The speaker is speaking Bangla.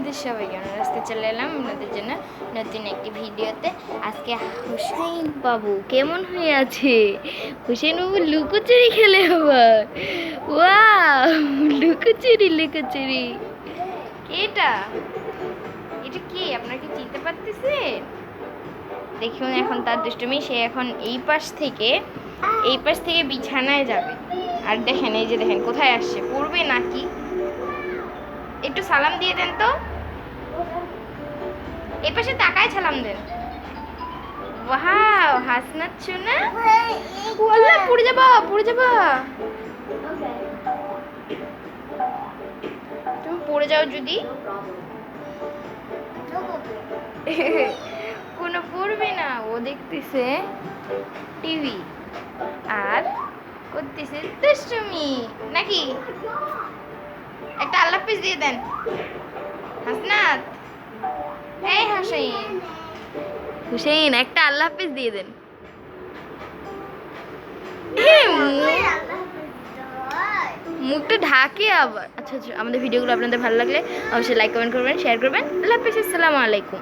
আপনাদের সবাইকে আমরা রাস্তায় চলে এলাম আপনাদের জন্য নতুন একটি ভিডিওতে। আজকে হুসাইন বাবু কেমন হয়ে আছে? হুসাইন বাবু লুকোচুরি খেলে আবার। ওয়া লুকোচুরি লুকোচুরি। এটা? এটা কি? আপনার কি চিনতে পারতেছেন? দেখুন এখন তার দুষ্টুমি, সে এখন এই পাশ থেকে, এই পাশ থেকে বিছানায় যাবে। আর দেখেন, এই যে দেখেন, কোথায় আসছে? পড়বে নাকি? একটু সালাম দিয়ে দেন তো। এই পাশে তাকায় সালাম দেন। ওয়াও, হাসনাত শোনা। ওয়াল্লা পড়ে যাবা পড়ে যাবা। তুমি পড়ে যাও যদি। কোনো পড়বে না, ও দেখতেছে টিভি আর করতেছে দুষ্টুমি। নাকি? পিস দিয়ে দেন। হাসনাত। এই হাসাইন হুসেইন একটা আল্লাহ হাফিজ দিয়ে দেন। মুখ- মুখটা ঢাকে আবার। আচ্ছা আচ্ছা আমাদের ভিডিওগুলো আপনাদের ভালো লাগলে অবশ্যই লাইক কমেন্ট করবেন শেয়ার করবেন। আল্লাহ হাফিজ আসসালামু আলাইকুম।